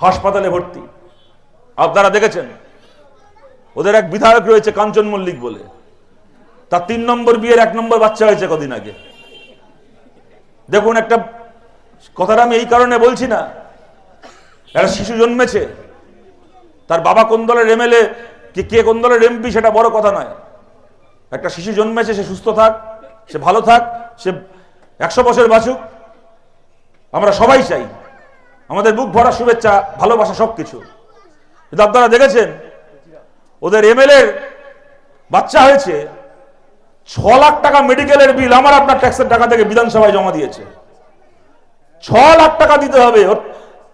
হাসপাতালে ভর্তি। আপনারা দেখেছেন? ওদের এক বিধায়ক রয়েছে কাঞ্চন মল্লিক বলে। তার তিন নম্বর বিয়ের এক নম্বর বাচ্চা হয়েছে কদিন আগে। দেখুন একটা কথাটা আমি এই কারণে বলছি না, একটা শিশু জন্মেছে, তার বাবা কোন দলের এমএলএ, কে কে কোন দলের এমপি সেটা বড় কথা নয়। একটা শিশু জন্মেছে, সে সুস্থ থাক, সে ভালো থাক, সে একশো বছর বাঁচুক। আমরা সবাই চাই আমাদের বুক ভরা শুভেচ্ছা, ভালোবাসা সব কিছু কিন্তু আপনারা দেখেছেন, ওদের এমএলএ বাচ্চা হয়েছে ছ লাখ টাকা মেডিকেলের বিল আমার আপনার ট্যাক্সের টাকা থেকে বিধানসভায় জমা দিয়েছে। ছ লাখ টাকা দিতে হবে, ওর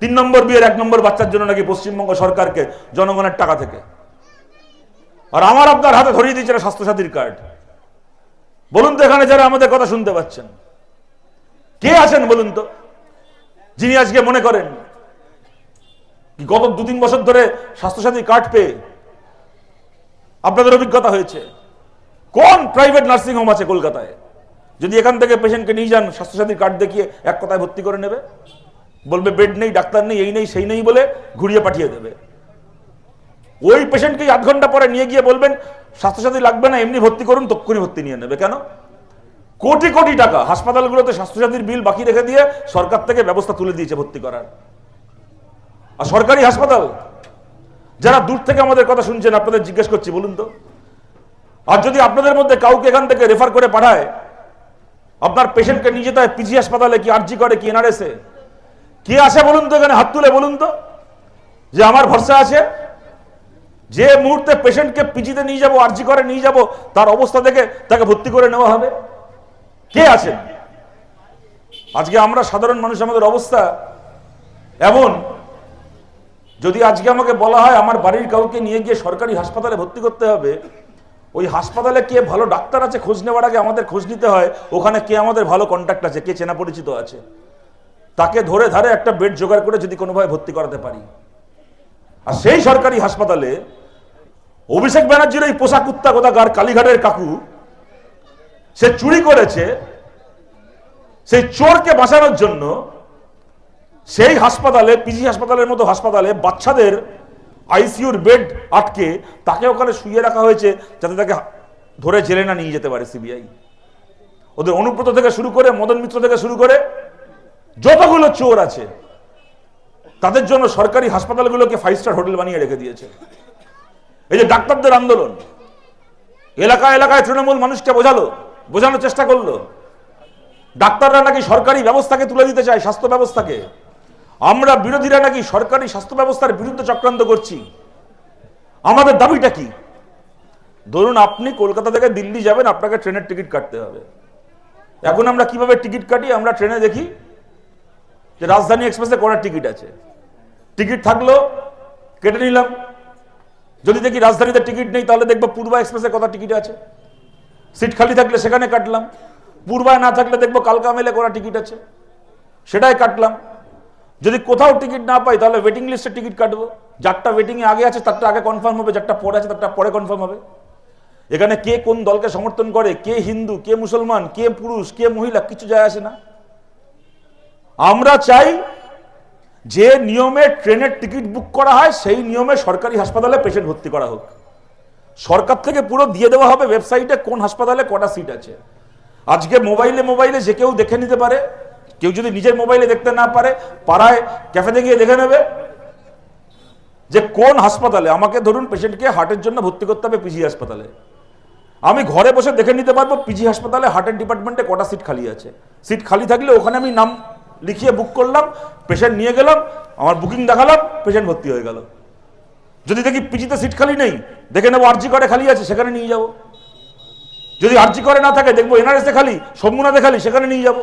তিন নম্বর বিয়ের এক নম্বর বাচ্চার জন্য নাকি পশ্চিমবঙ্গ সরকারকে জনগণের টাকা থেকে। আর আমার আপনার হাতে ধরিয়ে দিয়েছে স্বাস্থ্যসাথীর কার্ড। বলুন তো এখানে যারা আমাদের কথা শুনতে পাচ্ছেন। কে আছেন বলুন তো? যিনি আজকে মনে করেন গত দু তিন বছর ধরে স্বাস্থ্যসাথী কার্ড পেয়ে আপনাদের অভিজ্ঞতা হয়েছে, কোন প্রাইভেট নার্সিং হোম আছে কলকাতায়? যদি এখান থেকে পেশেন্টকে নিয়ে যান স্বাস্থ্যসাথীর কার্ড দেখিয়ে এক কথায় ভর্তি করে নেবে, বলবে, বেড নেই, ডাক্তার নেই, এই নেই, সেই নেই বলে ঘুরিয়ে পাঠিয়ে দেবে। ওই পেশেন্টকে আধ ঘণ্টা পরে নিয়ে গিয়ে বলবেন, স্বাস্থ্যসাথী লাগবে না, এমনি ভর্তি করুন, তক্ষুনি ভর্তি নিয়ে নেবে। কেন? কোটি কোটি টাকা হাসপাতালগুলোতে স্বাস্থ্যসাথীর বিল বাকি রেখে দিয়ে সরকার থেকে ব্যবস্থা তুলে দিয়েছে ভর্তি করার। আর সরকারি হাসপাতাল, যারা দূর থেকে আমাদের কথা শুনছেন, আপনাদের জিজ্ঞেস করছি, বলুন তো। আর যদি আপনাদের মধ্যে কাউকে এখান থেকে রেফার করে পাঠায়, আপনার পেশেন্টকে নিয়ে যেতে হয় পিজি হাসপাতালে কি আরজি করে, কি এনআরএসে কে আসে বলুন তো এখানে, হাত তুলে বলুন তো, যে আমার ভরসা আছে, যে মুহূর্তে পেশেন্টকে পিজিতে নিয়ে যাব, আরজি করে নিয়ে যাব, তার অবস্থা দেখে তাকে ভর্তি করে নেওয়া হবে। কে আছেন? আজকে আমরা সাধারণ মানুষ, আমাদের অবস্থা এমন। যদি আজকে আমাকে বলা হয় আমার বাড়ির কাউকে নিয়ে গিয়ে সরকারি হাসপাতালে ভর্তি করতে হবে, ওই হাসপাতালে কে ভালো ডাক্তার আছে খোঁজ নেওয়ার আগে আমাদের খোঁজ নিতে হয়, ওখানে কে আমাদের ভালো কন্ট্যাক্ট আছে, কে চেনা পরিচিত আছে। তাকে ধরে ধারে একটা বেড জোগাড় করে যদি কোনোভাবে ভর্তি করাতে পারি। আর সেই সরকারি হাসপাতালে অভিষেক ব্যানার্জির এই পোশাক কুত্তা কোথাকার কালীঘাটের কাকু সে চুরি করেছে, সেই চোরকে বাঁচানোর জন্য সেই হাসপাতালে, পিজি হাসপাতালের মতো হাসপাতালে বাচ্চাদের আইসিইউর বেড আটকে তাকে ওখানে শুয়ে রাখা হয়েছে যাতে তাকে ধরে জেলে না নিয়ে যেতে পারে সিবিআই। ওদের অনুব্রত থেকে শুরু করে, মদন মিত্র থেকে শুরু করে যতগুলো চোর আছে, তাদের জন্য সরকারি হাসপাতালগুলোকে ফাইভ স্টার হোটেল বানিয়ে রেখে দিয়েছে। এই যে ডাক্তারদের আন্দোলন এলাকা এলাকায় তৃণমূল মানুষকে বোঝালো বোঝানোর চেষ্টা করল। ডাক্তাররা নাকি সরকারি ব্যবস্থাকে তুলে দিতে চায় স্বাস্থ্য ব্যবস্থাকে। আমরা বিরোধীরা নাকি সরকারি স্বাস্থ্য ব্যবস্থার বিরুদ্ধে চক্রান্ত করছি। আমাদের দাবিটা কি? ধরুন আপনি কলকাতা থেকে দিল্লি যাবেন, আপনাকে ট্রেনের টিকিট কাটতে হবে। এখন আমরা কীভাবে টিকিট কাটি? আমরা ট্রেনে দেখি যে রাজধানী এক্সপ্রেসে কটার টিকিট আছে। টিকিট থাকল, কেটে নিলাম। যদি দেখি রাজধানীতে টিকিট নেই, তাহলে দেখব পূর্বা এক্সপ্রেসে কত টিকিট আছে। সিট খালি থাকলে সেখানে কাটলাম। পূর্বায় না থাকলে দেখব কালকা মেলে করা টিকিট আছে। সেটাই কাটলাম। যদি কোথাও টিকিট না পাই, তাহলে ওয়েটিং লিস্টে টিকিট কাটবো। যারটা ওয়েটিংয়ে আগে আছে, তারটা আগে কনফার্ম হবে, যারটা পরে আছে, তারটা পরে কনফার্ম হবে। এখানে কে কোন দলকে সমর্থন করে, কে হিন্দু, কে মুসলমান, কে পুরুষ, কে মহিলা, কিছু যায় আসে না। আমরা চাই যে নিয়মে ট্রেনের টিকিট বুক করা হয়, সেই নিয়মে সরকারি হাসপাতালে পেশেন্ট ভর্তি করা হোক। সরকার থেকে পুরো দিয়ে দেওয়া হবে ওয়েবসাইটে কোন হাসপাতালে কটা সিট আছে। আজকে মোবাইলে মোবাইলে যে কেউ দেখে নিতে পারে, কেউ যদি নিজের মোবাইলে দেখতে না পারে, পাড়ায় ক্যাফেতে গিয়ে দেখে নেবে যে কোন হাসপাতালে, আমাকে ধরুন পেশেন্টকে হার্টের জন্য ভর্তি করতে হবে পিজি হাসপাতালে। আমি ঘরে বসে দেখে নিতে পারব পিজি হাসপাতালে হার্টের ডিপার্টমেন্টে কটা সিট খালি আছে। সিট খালি থাকলে ওখানে আমি নাম লিখিয়ে বুক করলাম পেশেন্ট নিয়ে গেলাম, আমার বুকিং দেখালাম পেশেন্ট ভর্তি হয়ে গেল। যদি দেখি পিজিতে সিট খালি নেই, দেখে নেব আরজি করে খালি আছে, সেখানে নিয়ে যাব। যদি আরজি করে না থাকে, দেখব এনআরএসে খালি সোমনাথে খালি, সেখানে নিয়ে যাব।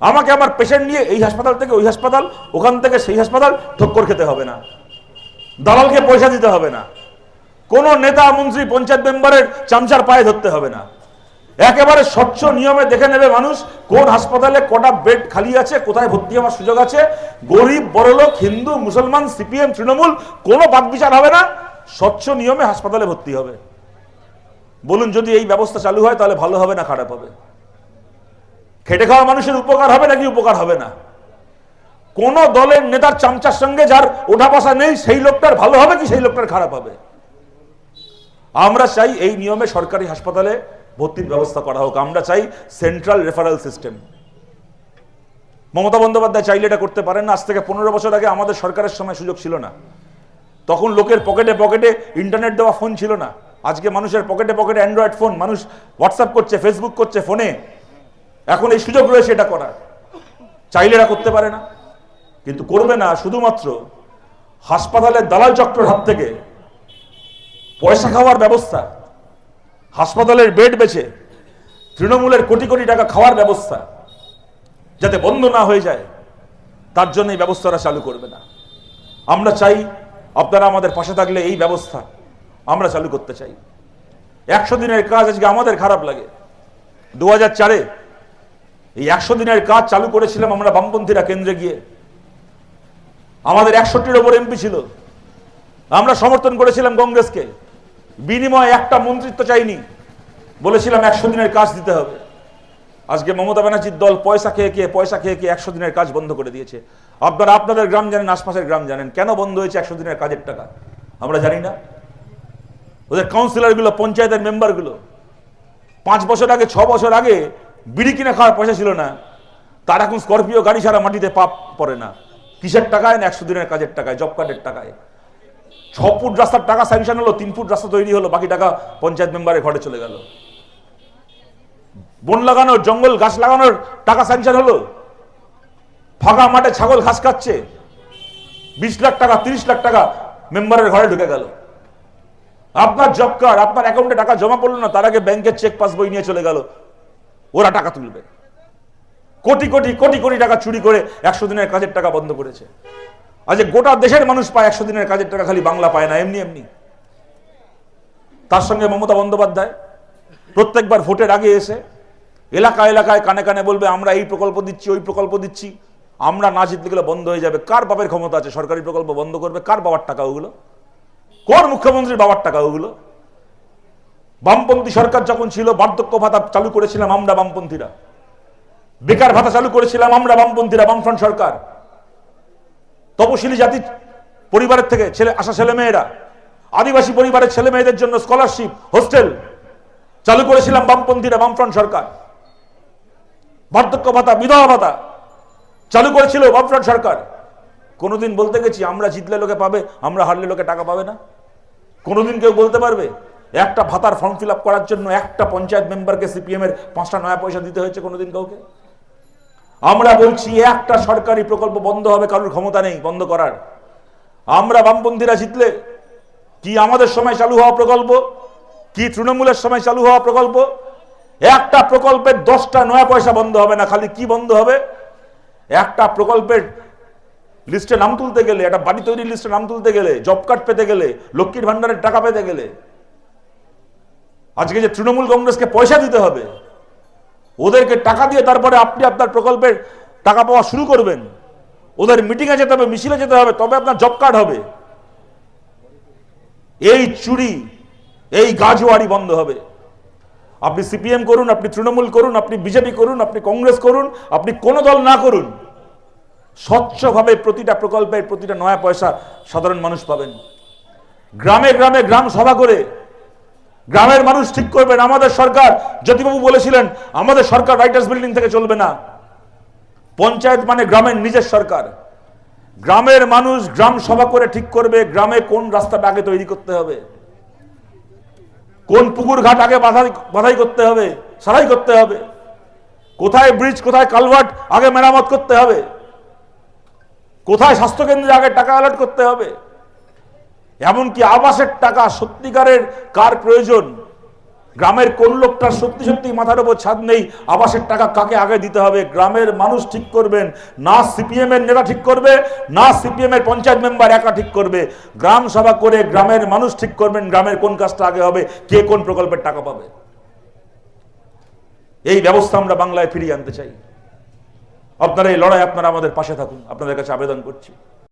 আমাকে আমার পেশেন্ট নিয়ে এই হাসপাতাল থেকে ওই হাসপাতাল, ওখান থেকে সেই হাসপাতাল ঠক্কর খেতে হবে না। দালালকে পয়সা দিতে হবে না। কোনো নেতা, মন্ত্রী, পঞ্চায়েত মেম্বারের চামচার পায়ে ধরতে হবে না। একেবারে স্বচ্ছ নিয়মে দেখে নেবে মানুষ কোন হাসপাতালে কটা বেড খালি আছে, কোথায় ভর্তি হওয়ার সুযোগ আছে। গরিব, বড়লোক, হিন্দু, মুসলমান, সিপিএম, তৃণমূল, কোনো বাদ বিচার হবে না। স্বচ্ছ নিয়মে হাসপাতালে ভর্তি হবে। বলুন, যদি এই ব্যবস্থা চালু হয়, তাহলে ভালো হবে না খারাপ হবে? খেটে খাওয়া মানুষের উপকার হবে নাকি উপকার হবে না? কোন দলের নেতার চামচার সঙ্গে যার ওঠা বসা নেই, সেই লোকটার ভালো হবে কি সেই লোকটার খারাপ হবে? আমরা চাই এই নিয়মে সরকারি হাসপাতালে ভর্তির ব্যবস্থা করা হোক। আমরা চাই central referral system Mamata Bandyopadhyay চাইলে এটা করতে পারেন না। আজ থেকে পনেরো বছর আগে আমাদের সরকারের সময় সুযোগ ছিল না। তখন লোকের পকেটে পকেটে ইন্টারনেট দেওয়া ফোন ছিল না। আজকে মানুষের পকেটে পকেটে অ্যান্ড্রয়েড ফোন মানুষ হোয়াটসঅ্যাপ করছে ফেসবুক করছে ফোনে এখন এই সুযোগ রয়েছে এটা করার। চাইলে এরা করতে পারে না। কিন্তু করবে না। শুধুমাত্র হাসপাতালের দালাল চক্রের হাত থেকে পয়সা খাওয়ার ব্যবস্থা। হাসপাতালের বেড বেছে তৃণমূলের কোটি কোটি টাকা খাওয়ার ব্যবস্থা যাতে বন্ধ না হয়ে যায়, তার জন্য এই ব্যবস্থাটা চালু করবে না। আমরা চাই আপনারা আমাদের পাশে থাকলে এই ব্যবস্থা আমরা চালু করতে চাই। একশো দিনের কাজ আজকে আমাদের খারাপ লাগে। দু হাজার চারে এই একশো দিনের কাজ চালু করেছিলাম আমরা বামপন্থীরা কেন্দ্রে গিয়ে। আমাদের একষট্টির ওপর এমপি ছিল। আমরা সমর্থন করেছিলাম কংগ্রেসকে। বিনিময়ে একটা মন্ত্রিত্ব চাইনি। বলেছিলাম একশো দিনের কাজ দিতে হবে। আজকে মমতা ব্যানার্জির দল পয়সা খেয়ে খেয়ে, পয়সা খেয়ে খেয়ে একশো দিনের কাজ বন্ধ করে দিয়েছে। আপনারা আপনাদের গ্রাম জানেন, আশপাশের গ্রাম জানেন, কেন বন্ধ হয়েছে একশো দিনের কাজের টাকা? আমরা জানি না। ওদের কাউন্সিলরগুলো পঞ্চায়েতের মেম্বারগুলো পাঁচ বছর আগে, ছ বছর আগে বিড়ি কিনে খাওয়ার পয়সা ছিল না। তার এখন স্করপিও গাড়ি ছাড়া মাটিতে পাপ পড়ে না। কিসের টাকায় না একশো দিনের কাজের টাকায়, জব কার্ডের টাকায়? ছ ফুট রাস্তার টাকা স্যাংশন হলো, তিন ফুট রাস্তা তৈরি হলো, বাকি টাকা পঞ্চায়েত মেম্বারের ঘরে চলে গেল। বন লাগানোর, জঙ্গল গাছ লাগানোর টাকা স্যাংশন হলো। ফাঁকা মাঠে ছাগল ঘাস খাচ্ছে বিশ লাখ টাকা, তিরিশ লাখ টাকা মেম্বারের ঘরে ঢুকে গেল। আপনার জব কার্ড আপনার অ্যাকাউন্টে টাকা জমা পড়ল না, তার আগে ব্যাংকের চেক পাস বই নিয়ে চলে গেল। ওরা টাকা তুলবে। কোটি কোটি কোটি কোটি টাকা চুরি করে একশো দিনের কাজের টাকা বন্ধ করেছে। আজ গোটা দেশের মানুষ পায়, একশো দিনের কাজের টাকা খালি বাংলা পায় না, এমনি এমনি। তার সঙ্গে মমতা বন্দ্যোপাধ্যায় প্রত্যেকবার ভোটের আগে এসে এলাকা এলাকায় কানে কানে বলবে, আমরা এই প্রকল্প দিচ্ছি, ওই প্রকল্প দিচ্ছি, আমরা না জিতলে গেলে বন্ধ হয়ে যাবে। কার বাপের ক্ষমতা আছে? সরকারি প্রকল্প বন্ধ করবে, কার বাবার টাকা ওগুলো? কোন মুখ্যমন্ত্রীর বাবার টাকা ওগুলো? বামপন্থী সরকার যখন ছিল, বার্ধক্য ভাতা চালু করেছিলাম আমরা বামপন্থীরা। বেকার ভাতা চালু করেছিলাম আমরা বামপন্থীরা, বামফ্রন্ট সরকার। তপশিলি জাতি পরিবারের থেকে ছেলে আসা ছেলে মেয়েরা, আদিবাসী পরিবারের ছেলে মেয়েদের জন্য স্কলারশিপ হোস্টেল চালু করেছিলাম বামপন্থীরা, বামফ্রন্ট সরকার। বার্ধক্য ভাতা, বিধবা ভাতা চালু করেছিল বামফ্রন্ট সরকার। কোনোদিন বলতে গেছি, আমরা জিতলে লোকে পাবে, আমরা হারলে লোকে টাকা পাবে না? কোনোদিন কেউ বলতে পারবে? একটা ভাতার ফর্ম ফিল করার জন্য একটা পঞ্চায়েত মেম্বারকে সিপিএম এর পাঁচটা নয়া পয়সা দিতে হয়েছে কোনোদিন কাউকে? আমরা বলছি একটা সরকারি প্রকল্প বন্ধ হবে, কারোর ক্ষমতা নেই, বন্ধ করার। আমরা বামপন্থীরা জিতলে কি আমাদের সময় চালু হওয়া প্রকল্প? কি তৃণমূলের সময় চালু হওয়া প্রকল্প? একটা প্রকল্পের দশটা নয়া পয়সা বন্ধ হবে না, খালি কি বন্ধ হবে? একটা প্রকল্পের লিস্টে নাম তুলতে গেলে, একটা বাড়ি তৈরির লিস্টে নাম তুলতে গেলে, জব কার্ড পেতে গেলে, লক্ষ্মীর ভান্ডারের টাকা পেতে গেলে, আজকে যে তৃণমূল কংগ্রেসকে পয়সা দিতে হবে ওদেরকে টাকা দিয়ে তারপরে আপনি আপনার প্রকল্পের টাকা পাওয়া শুরু করবেন। ওদের মিটিংয়ে যেতে হবে, মিছিলে যেতে হবে, তবে আপনার জব কার্ড হবে। এই চুরি, এই গাজওয়ারি বন্ধ হবে। আপনি সিপিএম করুন, আপনি তৃণমূল করুন, আপনি বিজেপি করুন, আপনি কংগ্রেস করুন, আপনি কোনো দল না করুন, স্বচ্ছভাবে প্রতিটা প্রকল্পের প্রতিটা নয়া পয়সা সাধারণ মানুষ পাবেন। গ্রামে গ্রামে গ্রাম সভা করে গ্রামের মানুষ ঠিক করবেন আমাদের সরকার, জ্যোতিবাবু বলেছিলেন, আমাদের সরকার রাইটার্স বিল্ডিং থেকে চলবে না। পঞ্চায়েত মানে গ্রামের নিজের সরকার। গ্রামের মানুষ গ্রাম সভা করে ঠিক করবে, গ্রামে কোন রাস্তাটা আগে তৈরি করতে হবে? কোন পুকুর ঘাট আগে বাধাই করতে হবে, সারাই করতে হবে? কোথায় ব্রিজ কোথায় কালভার্ট আগে মেরামত করতে হবে? কোথায় স্বাস্থ্যকেন্দ্রে আগে টাকা অ্যালার্ট করতে হবে? এমনকি আবাসের টাকা সত্যিকারের কার প্রয়োজন? গ্রামের কোন লোকটার সত্যি সত্যি মাথার উপর ছাদ নেই, আবাসের টাকা কাকে আগে দিতে হবে? গ্রামের মানুষ ঠিক করবেন, না সিপিএম এর নেতা ঠিক করবে, না সিপিএম এর পঞ্চায়েত মেম্বার একা ঠিক করবে। গ্রাম সভা করে গ্রামের মানুষ ঠিক করবেন, গ্রামের কোন কাজটা আগে হবে, কে কোন প্রকল্পের টাকা পাবে। এই ব্যবস্থা আমরা বাংলায় ফিরিয়ে আনতে চাই। আপনারা এই লড়াই আপনারা আমাদের পাশে থাকুন, আপনাদের কাছে আবেদন করছি।